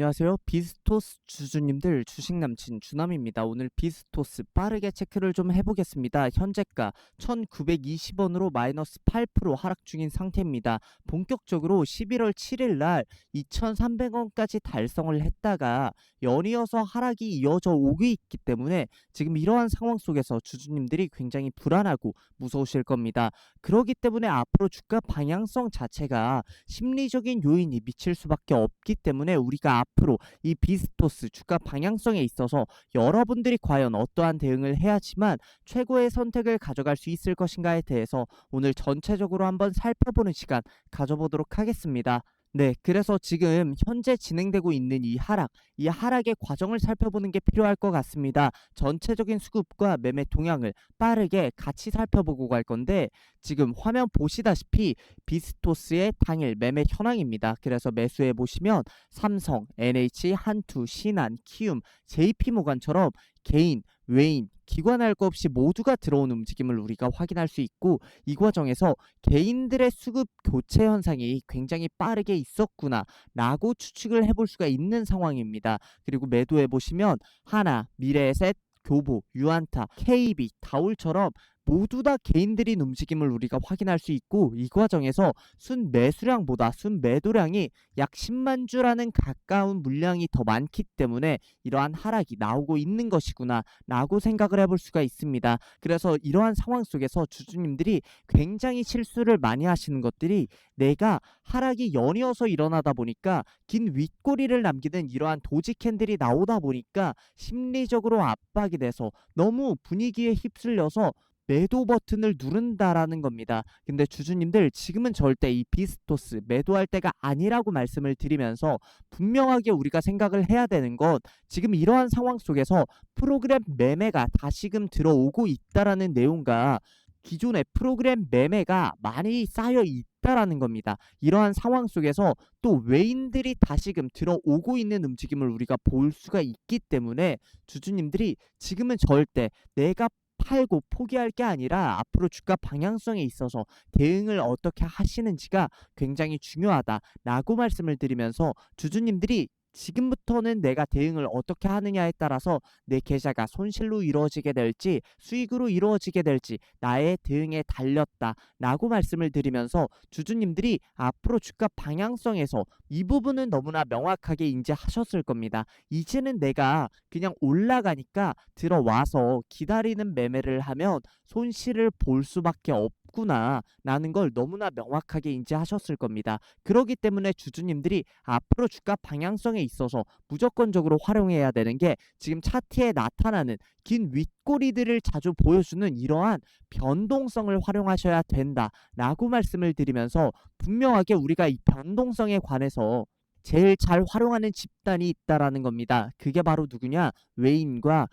안녕하세요. 비스토스 주주님들 주식 남친 주남입니다. 오늘 비스토스 빠르게 체크를 좀 해보겠습니다. 현재가 1920원으로 마이너스 8% 하락 중인 상태입니다. 본격적으로 11월 7일 날 2300원까지 달성을 했다가 연이어서 하락이 이어져 오고 있기 때문에 지금 이러한 상황 속에서 주주님들이 굉장히 불안하고 무서우실 겁니다. 그렇기 때문에 앞으로 주가 방향성 자체가 심리적인 요인이 미칠 수밖에 없기 때문에 우리가 앞으로 이 비스토스 주가 방향성에 있어서 여러분들이 과연 어떠한 대응을 해야지만 최고의 선택을 가져갈 수 있을 것인가에 대해서 오늘 전체적으로 한번 살펴보는 시간 가져보도록 하겠습니다. 네, 그래서 지금 현재 진행되고 있는 이 하락, 이 하락의 과정을 살펴보는 게 필요할 것 같습니다. 전체적인 수급과 매매 동향을 빠르게 같이 살펴보고 갈 건데 지금 화면 보시다시피 비스토스의 당일 매매 현황입니다. 그래서 매수해 보시면 삼성, NH, 한투, 신한, 키움, JP모간처럼 개인, 외인, 기관 할 것 없이 모두가 들어온 움직임을 우리가 확인할 수 있고 이 과정에서 개인들의 수급 교체 현상이 굉장히 빠르게 있었구나 라고 추측을 해볼 수가 있는 상황입니다. 그리고 매도해 보시면 하나, 미래에셋, 교보, 유안타, KB, 다울처럼 모두 다 개인들인 움직임을 우리가 확인할 수 있고 이 과정에서 순 매수량보다 순 매도량이 약 10만 주라는 가까운 물량이 더 많기 때문에 이러한 하락이 나오고 있는 것이구나 라고 생각을 해볼 수가 있습니다. 그래서 이러한 상황 속에서 주주님들이 굉장히 실수를 많이 하시는 것들이 내가 하락이 연이어서 일어나다 보니까 긴 윗꼬리를 남기는 이러한 도지 캔들이 나오다 보니까 심리적으로 압박이 돼서 너무 분위기에 휩쓸려서 매도 버튼을 누른다라는 겁니다. 근데 주주님들 지금은 절대 이 비스토스 매도할 때가 아니라고 말씀을 드리면서 분명하게 우리가 생각을 해야 되는 건 지금 이러한 상황 속에서 프로그램 매매가 다시금 들어오고 있다라는 내용과 기존의 프로그램 매매가 많이 쌓여 있다라는 겁니다. 이러한 상황 속에서 또 외인들이 다시금 들어오고 있는 움직임을 우리가 볼 수가 있기 때문에 주주님들이 지금은 절대 내가 팔고 포기할 게 아니라 앞으로 주가 방향성에 있어서 대응을 어떻게 하시는지가 굉장히 중요하다라고 말씀을 드리면서 주주님들이 지금부터는 내가 대응을 어떻게 하느냐에 따라서 내 계좌가 손실로 이루어지게 될지 수익으로 이루어지게 될지 나의 대응에 달렸다 라고 말씀을 드리면서 주주님들이 앞으로 주가 방향성에서 이 부분은 너무나 명확하게 인지하셨을 겁니다. 이제는 내가 그냥 올라가니까 들어와서 기다리는 매매를 하면 손실을 볼 수밖에 없 구나 라는 걸 너무나 명확하게 인지하셨을 겁니다. 그렇기 때문에 주주님들이 앞으로 주가 방향성에 있어서 무조건적으로 활용해야 되는 게 지금 차트에 나타나는 긴 윗꼬리들을 자주 보여주는 이러한 변동성을 활용하셔야 된다라고 말씀을 드리면서 분명하게 우리가 이 변동성에 관해서 제일 잘 활용하는 집단이 있다라는 겁니다. 그게 바로 누구냐? 외인과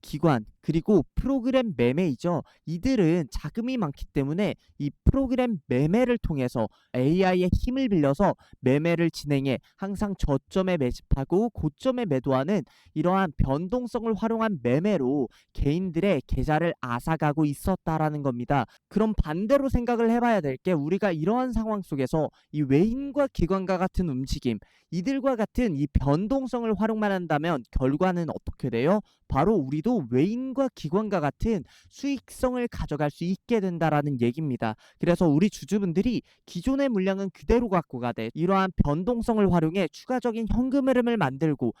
기관 그리고 프로그램 매매이죠. 이들은 자금이 많기 때문에 이 프로그램 매매를 통해서 AI의 힘을 빌려서 매매를 진행해 항상 저점에 매집하고 고점에 매도하는 이러한 변동성을 활용한 매매로 개인들의 계좌를 앗아가고 있었다라는 겁니다. 그럼 반대로 생각을 해봐야 될 게 우리가 이러한 상황 속에서 이 외인과 기관과 같은 움직임, 이들과 같은 이 변동성을 활용만 한다면 결과는 어떻게 돼요? 바로 우리도 외인 과 기관과 같은 수익성을 가져갈 수 있게 된다라는 얘기입니다. 그래서 우리 주주분들이 기존의 물량은 그대로 갖고 가되 이러한 변동성을 활용해 추가적인 현금 흐름을 만들고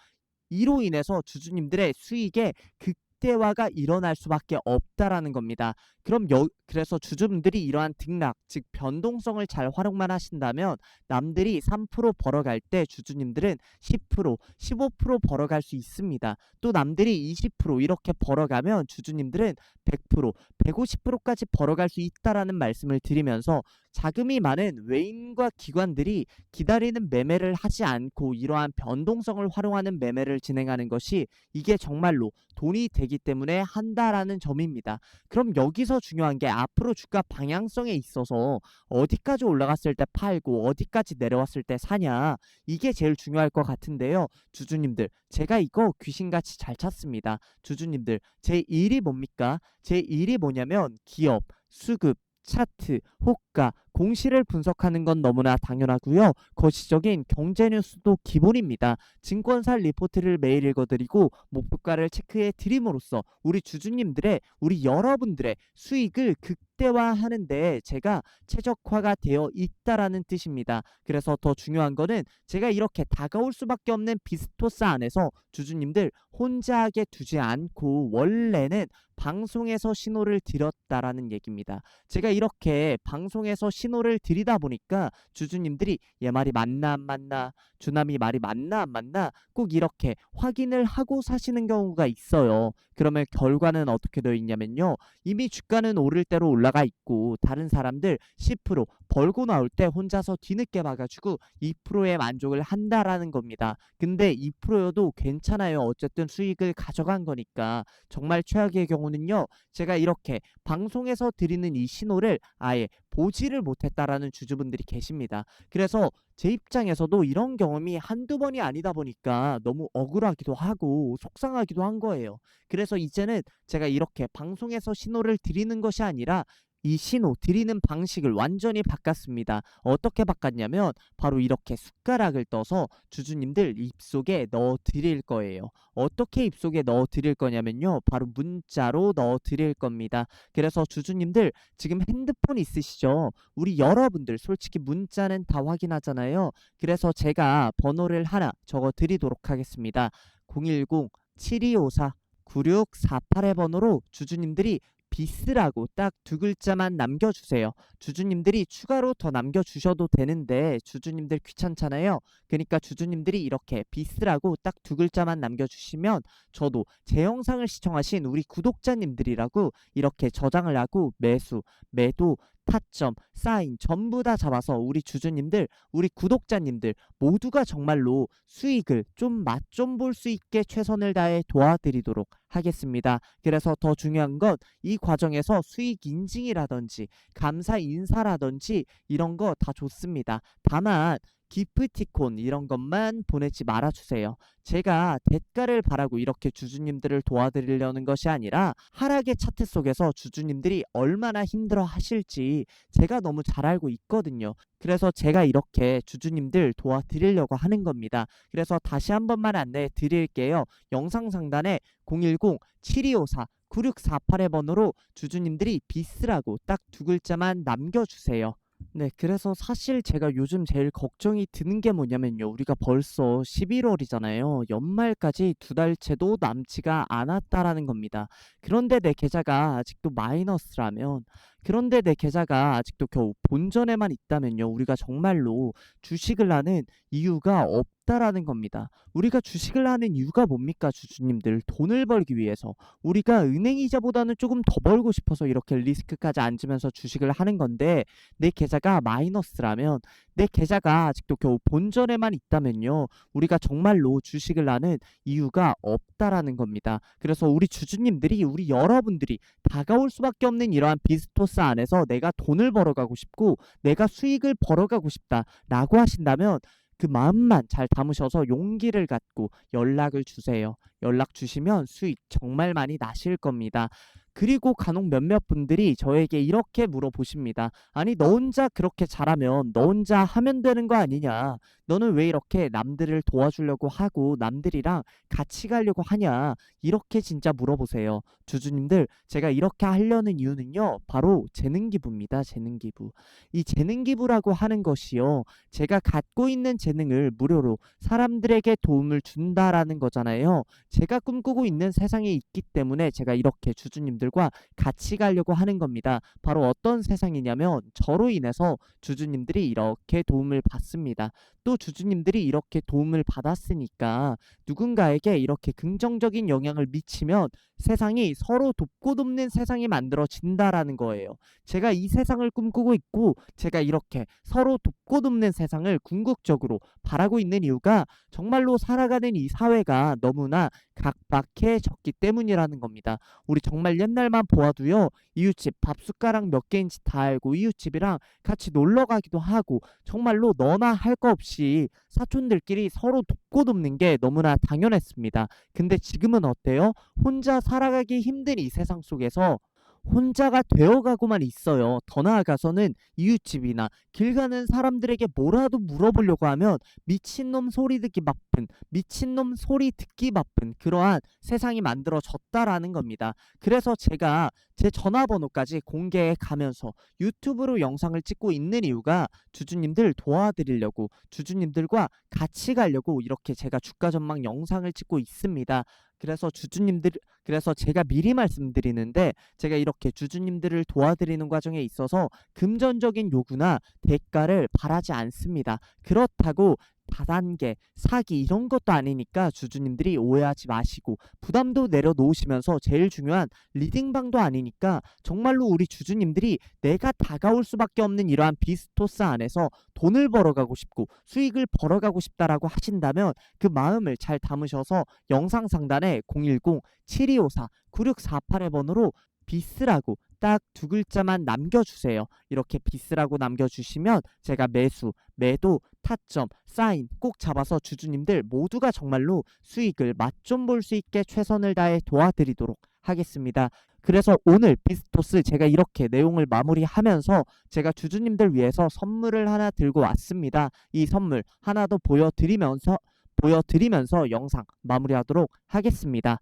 이로 인해서 주주님들의 수익에 극대화가 일어날 수밖에 없다라는 겁니다. 그럼 여, 그래서 주주분들이 이러한 등락, 즉 변동성을 잘 활용만 하신다면 남들이 3% 벌어갈 때 주주님들은 10%, 15% 벌어갈 수 있습니다. 또 남들이 20% 이렇게 벌어가면 주주님들은 100%, 150%까지 벌어갈 수 있다라는 말씀을 드리면서 자금이 많은 외인과 기관들이 기다리는 매매를 하지 않고 이러한 변동성을 활용하는 매매를 진행하는 것이 이게 정말로 돈이 되기 때문에 한다라는 점입니다. 그럼 여기서 중요한 게 앞으로 주가 방향성에 있어서 어디까지 올라갔을 때 팔고 어디까지 내려왔을 때 사냐 이게 제일 중요할 것 같은데요. 주주님들 제가 이거 귀신같이 잘 찾습니다. 주주님들 제 일이 뭡니까? 제 일이 뭐냐면 기업, 수급, 차트, 호가, 공시를 분석하는 건 너무나 당연하고요. 거시적인 경제 뉴스도 기본입니다. 증권사 리포트를 매일 읽어드리고 목표가를 체크해 드림으로써 우리 주주님들의 우리 여러분들의 수익을 극대화하는데 제가 최적화가 되어 있다라는 뜻입니다. 그래서 더 중요한 거는 제가 이렇게 다가올 수밖에 없는 비스토스 안에서 주주님들 혼자 하게 두지 않고 원래는 방송에서 신호를 드렸다라는 얘기입니다. 제가 이렇게 방송에서 신호를 드리다 보니까 주주님들이 얘 말이 맞나 안 맞나 주남이 말이 맞나 안 맞나 꼭 이렇게 확인을 하고 사시는 경우가 있어요. 그러면 결과는 어떻게 되어 있냐면요. 이미 주가는 오를 대로 올라가 있고 다른 사람들 10% 벌고 나올 때 혼자서 뒤늦게 봐가지고 2%에 만족을 한다라는 겁니다. 근데 2%여도 괜찮아요. 어쨌든 수익을 가져간 거니까 정말 최악의 경우는요. 제가 이렇게 방송에서 드리는 이 신호를 아예 보지를 못했다라는 주주분들이 계십니다. 그래서 제 입장에서도 이런 경험이 한두 번이 아니다 보니까 너무 억울하기도 하고 속상하기도 한 거예요. 그래서 이제는 제가 이렇게 방송에서 신호를 드리는 것이 아니라 이 신호 드리는 방식을 완전히 바꿨습니다. 어떻게 바꿨냐면 바로 이렇게 숟가락을 떠서 주주님들 입속에 넣어 드릴 거예요. 어떻게 입속에 넣어 드릴 거냐면요. 바로 문자로 넣어 드릴 겁니다. 그래서 주주님들 지금 핸드폰 있으시죠? 우리 여러분들 솔직히 문자는 다 확인하잖아요. 그래서 제가 번호를 하나 적어 드리도록 하겠습니다. 010 7254 9648의 번호로 주주님들이 비스라고 딱 두 글자만 남겨주세요. 주주님들이 추가로 더 남겨주셔도 되는데 주주님들 귀찮잖아요. 그러니까 주주님들이 이렇게 비스라고 딱 두 글자만 남겨주시면 저도 제 영상을 시청하신 우리 구독자님들이라고 이렇게 저장을 하고 매수, 매도, 타점, 사인 전부 다 잡아서 우리 주주님들, 우리 구독자님들 모두가 정말로 수익을 좀 맛 좀 볼 수 있게 최선을 다해 도와드리도록 하겠습니다. 그래서 더 중요한 건 이 과정에서 수익 인증이라든지 감사 인사라든지 이런 거 다 좋습니다. 다만 기프티콘 이런 것만 보내지 말아주세요. 제가 대가를 바라고 이렇게 주주님들을 도와드리려는 것이 아니라 하락의 차트 속에서 주주님들이 얼마나 힘들어 하실지 제가 너무 잘 알고 있거든요. 그래서 제가 이렇게 주주님들 도와드리려고 하는 겁니다. 그래서 다시 한 번만 안내해 드릴게요. 영상 상단에 010-7254 9648의 번호로 주주님들이 비스라고 딱 두 글자만 남겨주세요. 네, 그래서 사실 제가 요즘 제일 걱정이 드는 게 뭐냐면요. 우리가 벌써 11월이잖아요. 연말까지 두 달째도 남지가 않았다라는 겁니다. 그런데 내 계좌가 아직도 마이너스라면, 그런데 내 계좌가 아직도 겨우 본전에만 있다면요. 우리가 정말로 주식을 하는 이유가 없다라는 겁니다. 우리가 주식을 하는 이유가 뭡니까, 주주님들? 돈을 벌기 위해서. 우리가 은행 이자보다는 조금 더 벌고 싶어서 이렇게 리스크까지 앉으면서 주식을 하는 건데, 내 계좌가 마이너스라면 내 계좌가 아직도 겨우 본전에만 있다면요. 우리가 정말로 주식을 하는 이유가 없다라는 겁니다. 그래서 우리 주주님들이 우리 여러분들이 다가올 수밖에 없는 이러한 비스토스 안에서 내가 돈을 벌어가고 싶고 내가 수익을 벌어가고 싶다라고 하신다면 그 마음만 잘 담으셔서 용기를 갖고 연락을 주세요. 연락 주시면 수익 정말 많이 나실 겁니다. 그리고 간혹 몇몇 분들이 저에게 이렇게 물어보십니다. 아니, 너 혼자 그렇게 잘하면 너 혼자 하면 되는 거 아니냐? 너는 왜 이렇게 남들을 도와주려고 하고 남들이랑 같이 가려고 하냐? 이렇게 진짜 물어보세요. 주주님들, 제가 이렇게 하려는 이유는요, 바로 재능 기부입니다. 재능 기부. 이 재능 기부라고 하는 것이요, 제가 갖고 있는 재능을 무료로 사람들에게 도움을 준다라는 거잖아요. 제가 꿈꾸고 있는 세상에 있기 때문에 제가 이렇게 주주님들과 같이 가려고 하는 겁니다. 바로 어떤 세상이냐면 저로 인해서 주주님들이 이렇게 도움을 받습니다. 또 주주님들이 이렇게 도움을 받았으니까 누군가에게 이렇게 긍정적인 영향을 미치면 세상이 서로 돕고 돕는 세상이 만들어진다라는 거예요. 제가 이 세상을 꿈꾸고 있고 제가 이렇게 서로 돕고 돕는 세상을 궁극적으로 바라고 있는 이유가 정말로 살아가는 이 사회가 너무나 각박해졌기 때문이라는 겁니다. 우리 정말 옛날만 보아도요. 이웃집 밥 숟가락 몇 개인지 다 알고 이웃집이랑 같이 놀러 가기도 하고 정말로 너나 할 거 없이 사촌들끼리 서로 돕고 돕는 게 너무나 당연했습니다. 근데 지금은 어때요? 혼자 살아가기 힘든 이 세상 속에서 혼자가 되어가고만 있어요. 더 나아가서는 이웃집이나 길 가는 사람들에게 뭐라도 물어보려고 하면 미친놈 소리 듣기 바쁜, 미친놈 소리 듣기 바쁜 그러한 세상이 만들어졌다라는 겁니다. 그래서 제가 제 전화번호까지 공개해 가면서 유튜브로 영상을 찍고 있는 이유가 주주님들 도와드리려고 주주님들과 같이 가려고 이렇게 제가 주가 전망 영상을 찍고 있습니다. 그래서 주주님들 그래서 제가 미리 말씀드리는데 제가 이렇게 주주님들을 도와드리는 과정에 있어서 금전적인 요구나 대가를 바라지 않습니다. 그렇다고 다단계, 사기 이런 것도 아니니까 주주님들이 오해하지 마시고 부담도 내려놓으시면서 제일 중요한 리딩방도 아니니까 정말로 우리 주주님들이 내가 다가올 수밖에 없는 이러한 비스토스 안에서 돈을 벌어가고 싶고 수익을 벌어가고 싶다라고 하신다면 그 마음을 잘 담으셔서 영상 상단에 010-7254-9648의 번호로 비스라고 딱 두 글자만 남겨주세요. 이렇게 비스라고 남겨주시면 제가 매수, 매도, 타점, 사인 꼭 잡아서 주주님들 모두가 정말로 수익을 맛 좀 볼 수 있게 최선을 다해 도와드리도록 하겠습니다. 그래서 오늘 비스토스 제가 이렇게 내용을 마무리하면서 제가 주주님들 위해서 선물을 하나 들고 왔습니다. 이 선물 하나 더 보여드리면서 보여드리면서 영상 마무리하도록 하겠습니다.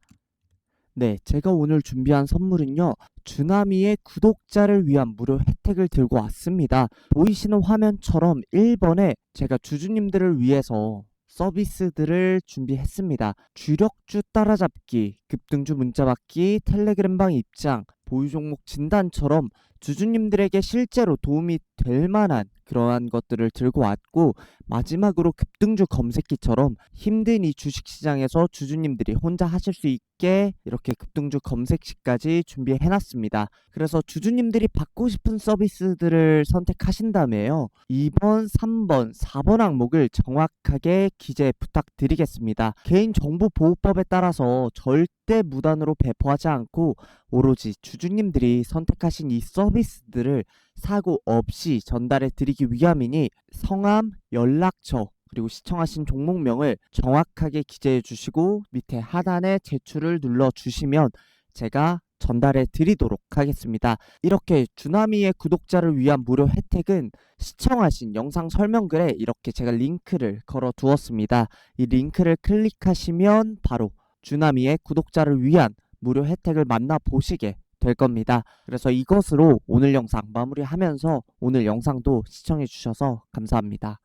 네, 제가 오늘 준비한 선물은요. 주나미의 구독자를 위한 무료 혜택을 들고 왔습니다. 보이시는 화면처럼 1번에 제가 주주님들을 위해서 서비스들을 준비했습니다. 주력주 따라잡기, 급등주 문자받기, 텔레그램방 입장, 보유 종목 진단처럼 주주님들에게 실제로 도움이 될 만한 그러한 것들을 들고 왔고 마지막으로 급등주 검색기처럼 힘든 이 주식시장에서 주주님들이 혼자 하실 수 있게 이렇게 급등주 검색시까지 준비해 놨습니다. 그래서 주주님들이 받고 싶은 서비스들을 선택하신다며요. 2번, 3번, 4번 항목을 정확하게 기재 부탁드리겠습니다. 개인정보보호법에 따라서 절대 무단으로 배포하지 않고 오로지 주주님들이 선택하신 이 서비스들을 사고 없이 전달해 드리기 위함이니 성함, 연락처, 그리고 시청하신 종목명을 정확하게 기재해 주시고 밑에 하단에 제출을 눌러 주시면 제가 전달해 드리도록 하겠습니다. 이렇게 주나미의 구독자를 위한 무료 혜택은 시청하신 영상 설명글에 이렇게 제가 링크를 걸어 두었습니다. 이 링크를 클릭하시면 바로 주나미의 구독자를 위한 무료 혜택을 만나보시게 될 겁니다. 그래서 이것으로 오늘 영상 마무리하면서 오늘 영상도 시청해 주셔서 감사합니다.